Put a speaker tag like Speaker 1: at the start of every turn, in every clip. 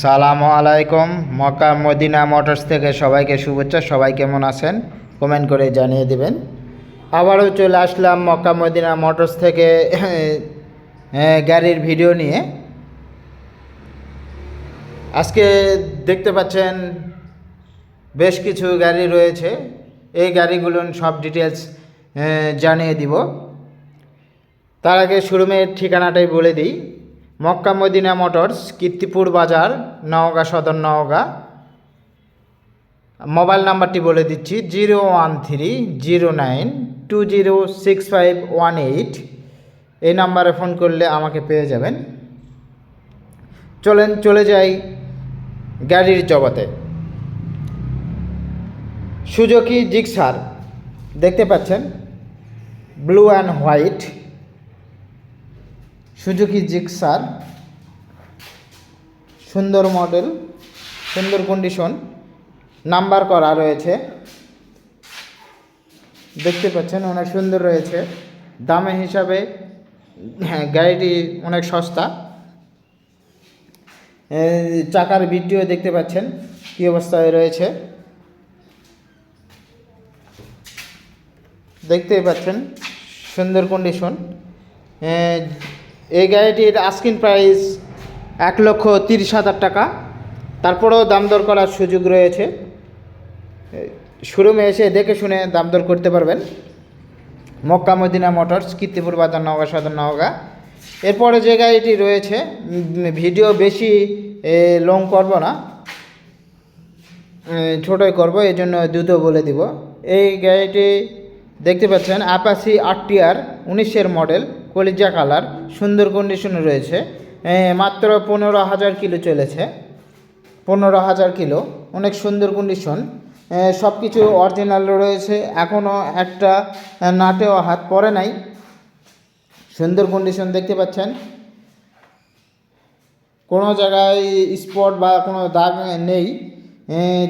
Speaker 1: সালামু আলাইকুম, Mecca Medina motors থেকে সবাইকে শুভেচ্ছা, সবাই কেমন আছেন? কমেন্ট করে জানিয়ে দেবেন। আবারও চলে আসলাম মক্কা মদিনা মোটরস থেকে গাড়ির ভিডিও নিয়ে। আজকে দেখতে পাচ্ছেন বেশ কিছু গাড়ি রয়েছে, এই গাড়িগুলোর সব ডিটেলস জানিয়ে দিব। তার আগে শোরুমের ঠিকানাটাই বলে দিই। মক্কা মদিনা মোটরস, কীর্তিপুর বাজার, নওগাঁ সদর নওগাঁ। মোবাইল নাম্বারটি বলে দিচ্ছি, zero one three zero nine two zero six five one eight. এই নাম্বারে ফোন করলে আমাকে পেয়ে যাবেন। চলেন, চলে যাই গাড়ির জগতে। সুজুকি জিক্সার, দেখতে পাচ্ছেন? Blue and white. Suzuki Gixxer, সুন্দর মডেল, সুন্দর কন্ডিশন নাম্বার করা রয়েছে। দেখতে পাচ্ছেন, অনেক সুন্দর রয়েছে। দামে হিসাবে হ্যাঁ গাড়িটি অনেক সস্তা। চাকার ভিডিও দেখতে পাচ্ছেন, কী অবস্থায় রয়েছে। দেখতেই পাচ্ছেন, সুন্দর কন্ডিশন এই গাড়িটির আস্কিন প্রাইস এক লক্ষ তিরিশ হাজার টাকা। তারপরেও দাম দর করার সুযোগ রয়েছে। শোরুমে এসে দেখে শুনে দাম দর করতে পারবেন। মক্কা মদিনা মোটরস, কীর্তিপুর বাজার, নওগাঁ সদর, নওগাঁ। এরপরে যে গাড়িটি রয়েছে ভিডিও বেশি লং করব না। ছোটোই করব এই জন্য দ্রুত বলে দিব। এই গাড়িটি দেখতে পাচ্ছেন অ্যাপাসি আরটিআর উনিশের মডেল কলিজা কালার, সুন্দর কন্ডিশনে রয়েছে। মাত্র পনেরো হাজার কিলো চলেছে। পনেরো হাজার কিলো, অনেক সুন্দর কন্ডিশন সব কিছু অরিজিনাল রয়েছে। এখনও একটা নাটেও হাত পড়ে নাই। সুন্দর কন্ডিশন দেখতে পাচ্ছেন। কোনো জায়গায় স্পট বা কোনো দাগ নেই।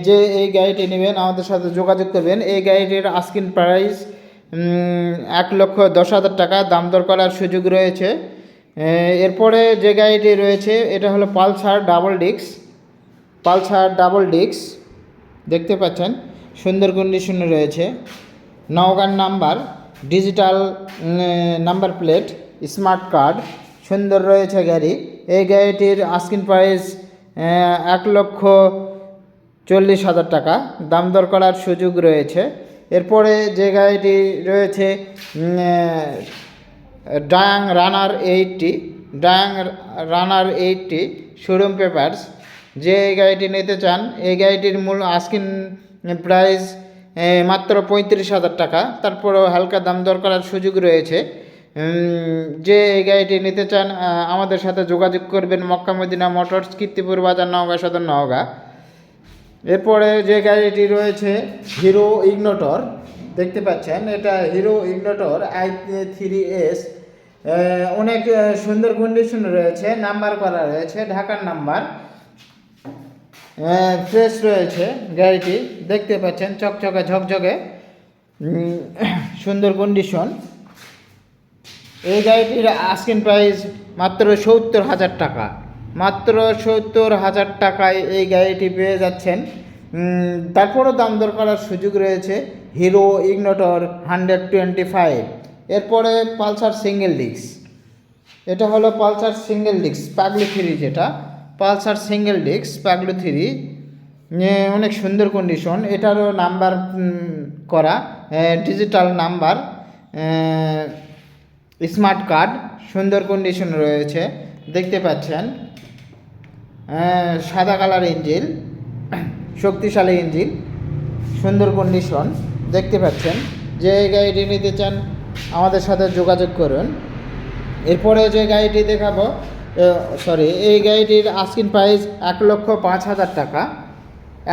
Speaker 1: যে এই গাড়িটি নেবেন, আমাদের সাথে যোগাযোগ করবেন। এই গাড়িটির আস্কিন প্রাইস এক লক্ষ দশ হাজার টাকা দাম দর করার সুযোগ রয়েছে। এরপরে যে গাড়িটি রয়েছে, এটা হলো পালসার ডাবল ডিক্স পালসার ডাবল ডিক্স দেখতে পাচ্ছেন, সুন্দর কন্ডিশনে রয়েছে। নওগাঁর number digital number plate smart card সুন্দর রয়েছে গাড়ি। এই গাড়িটির আস্কিন প্রাইস এক লক্ষ চল্লিশ হাজার টাকা। দাম দর করার সুযোগ রয়েছে। এরপরে যে গাড়িটি রয়েছে Dayang runner eighty Dayang runner eighty showroom papers যে গাড়িটি নিতে চান, এই গাড়িটির মূল আস্কিন প্রাইস মাত্র পঁয়ত্রিশ হাজার টাকা। তারপরেও হালকা দাম দর করার সুযোগ রয়েছে। যে এই গাড়িটি নিতে চান আমাদের সাথে যোগাযোগ করবেন মক্কা মদিনা মোটরস কীর্তিপুর বাজার নওগাঁ সদর নওগাঁ। এরপরে যে গাড়িটি রয়েছে, হিরো ইগনোটর, দেখতে পাচ্ছেন, এটা Hero Ignitor I three S অনেক সুন্দর কন্ডিশন রয়েছে নাম্বার করা রয়েছে, ঢাকার নাম্বার ফ্রেশ রয়েছে গাড়িটি, দেখতে পাচ্ছেন, চকচকে, ঝকঝকে সুন্দর কন্ডিশন এই গাড়িটির আস্কিন প্রাইস মাত্র সত্তর হাজার টাকা। মাত্র সত্তর হাজার টাকায় এই গাড়িটি পেয়ে যাচ্ছেন। তারপরও দাম দর করার সুযোগ রয়েছে Hero Ignitor hundred twenty five. এরপরে পালসার সিঙ্গেল ডিস্ক। এটা হলো পালসার সিঙ্গেল ডিস্ক, পাগলু থ্রি যেটা। পালসার সিঙ্গেল ডিস্ক, পাগলু থ্রি। অনেক সুন্দর কন্ডিশন এটারও নাম্বার করা। Digital number. স্মার্ট কার্ড সুন্দর কন্ডিশন রয়েছে। দেখতে পাচ্ছেন। সাদা কালার ইঞ্জিন শক্তিশালী ইঞ্জিন সুন্দর কন্ডিশন দেখতে পাচ্ছেন যে গাড়িটি নিতে চান, আমাদের সাথে যোগাযোগ করুন। এরপরে যে গাড়িটি দেখাবো সরি এই গাড়িটির আস্কিন প্রাইস এক লক্ষ পাঁচ হাজার টাকা।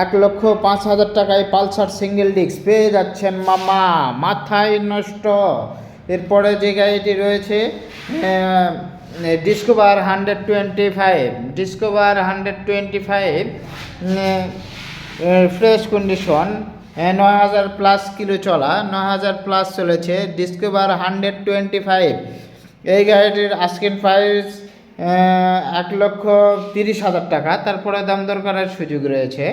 Speaker 1: এক লক্ষ পাঁচ হাজার টাকায় পালসার সিঙ্গেল ডিস্ক পেয়ে যাচ্ছেন মামা, মাথায় নষ্ট। এরপরে যে গাড়িটি রয়েছে Discover hundred twenty five Discover hundred twenty five fresh condition নয় হাজার প্লাস কিলো চলা নয় হাজার প্লাস চলেছে ডিসকভার হান্ড্রেড টোয়েন্টি ফাইভ এই গাড়িটির আস্কিন প্রাইস এক লক্ষ তিরিশ হাজার টাকা, তারপরে দাম দর করার সুযোগ রয়েছে।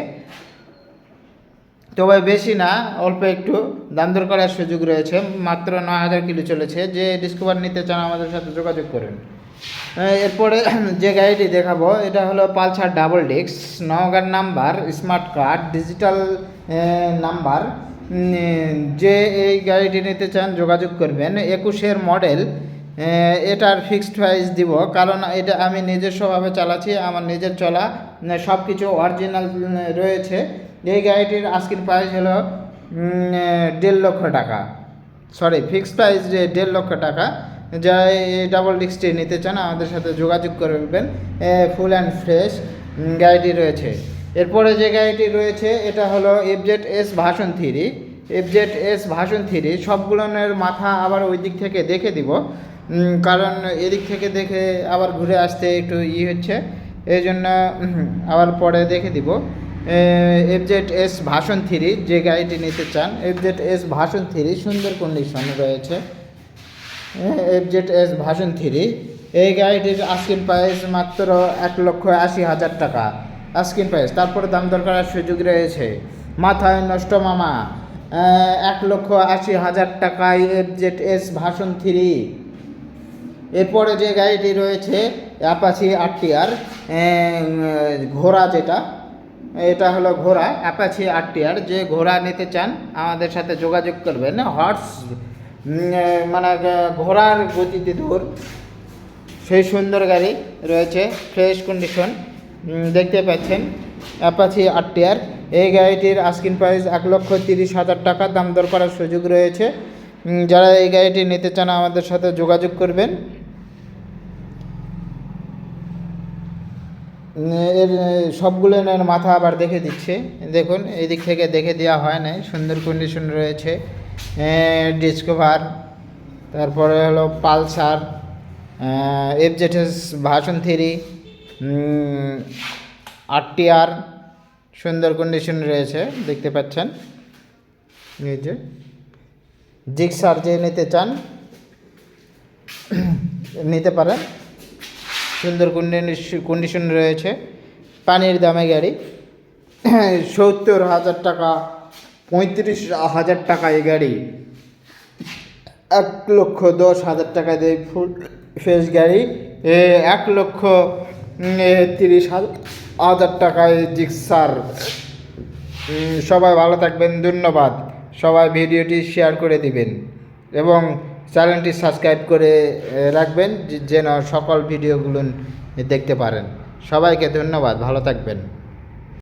Speaker 1: তবে বেশি না, অল্প একটু দাম দর করার সুযোগ রয়েছে, মাত্র নয় হাজার কিলো চলেছে। যে ডিসকভার নিতে চান আমাদের সাথে যোগাযোগ করুন। এরপরে যে গাড়িটি দেখাবো, এটা হলো পালসার ডাবল ডিস্ক, নওগাঁর number, smart card, digital number. যে এই গাড়িটি নিতে চান, যোগাযোগ করবেন। একুশের মডেল এটার ফিক্সড প্রাইস দিব, কারণ এটা আমি নিজস্বভাবে চালাচ্ছি, আমার নিজের চলা সব কিছু অরিজিনাল রয়েছে। এই গাড়িটির আজকের প্রাইস হলো দেড় লক্ষ টাকা। সরি ফিক্সড প্রাইস দেড় লক্ষ টাকা। যা এই ডাবল ডিস্কটি নিতে চান, আমাদের সাথে যোগাযোগ করবেন। ফুল অ্যান্ড ফ্রেশ গাড়িটি রয়েছে। এরপরে যে গাড়িটি রয়েছে, এটা হলো FZ S version three FZ S version three সবগুলোনের মাথা আবার ওই দিক থেকে দেখে দিব। কারণ এদিক থেকে দেখে আবার ঘুরে আসতে একটু ই হচ্ছে। এই জন্য আবার পরে দেখে দিব। এফজেড এস ভাষণ থ্রি যে গাড়িটি নিতে চান এফজেড এস ভাষণ থ্রি সুন্দর কন্ডিশন রয়েছে। এফজেড এস ভাষণ থ্রি এই গাড়িটির আস্কিন প্রাইস মাত্র এক লক্ষ আশি হাজার টাকা। আস্কিন প্রাইস তারপরে দাম দর করার সুযোগ রয়েছে। মাথায় নষ্ট মামা এক লক্ষ আশি হাজার টাকায় এফজেড এস ভাষণ থ্রি এরপরে যে গাড়িটি রয়েছে অ্যাপাচি আরটিআর ঘোড়া যেটা, এটা হলো ঘোড়া অ্যাপাচি আরটিআর যে ঘোড়া নিতে চান, আমাদের সাথে যোগাযোগ করবেন। হর্স মানে ঘোড়ার গতিতে দূর সেই সুন্দর গাড়ি রয়েছে ফ্রেশ কন্ডিশন দেখতে পাচ্ছেন অ্যাপাচি আরটিআর এই গাড়িটির আস্কিন প্রাইস এক লক্ষ তিরিশ হাজার টাকা। দাম দর করার সুযোগ রয়েছে। যারা এই গাড়িটি নিতে চান, আমাদের সাথে যোগাযোগ করবেন। এর সবগুলো এর মাথা আবার দেখে দিচ্ছে। দেখুন এই দিক থেকে দেখে দেওয়া হয় নাই। সুন্দর কন্ডিশন রয়েছে। ডিসকভার, তারপরে হলো পালসার এফজেটেস ভাষণ থ্রি আরটিআর, সুন্দর কন্ডিশন রয়েছে, দেখতে পাচ্ছেন। এই যে, জিক্সার যে নিতে চান, নিতে পারেন। সুন্দর কন্ডিশন রয়েছে। পানির দামে গাড়ি, সত্তর হাজার টাকা পঁয়ত্রিশ হাজার টাকা এই গাড়ি। এক লক্ষ দশ হাজার টাকা দিয়ে ফুল ফ্রেশ গাড়ি। এক লক্ষ তিরিশ হাজার টাকায় জিক্সার। সবাই ভালো থাকবেন, ধন্যবাদ। সবাই ভিডিওটি শেয়ার করে দিবেন এবং চ্যানেলটি সাবস্ক্রাইব করে রাখবেন যেন সকল ভিডিওগুলো দেখতে পারেন। সবাইকে ধন্যবাদ, ভালো থাকবেন।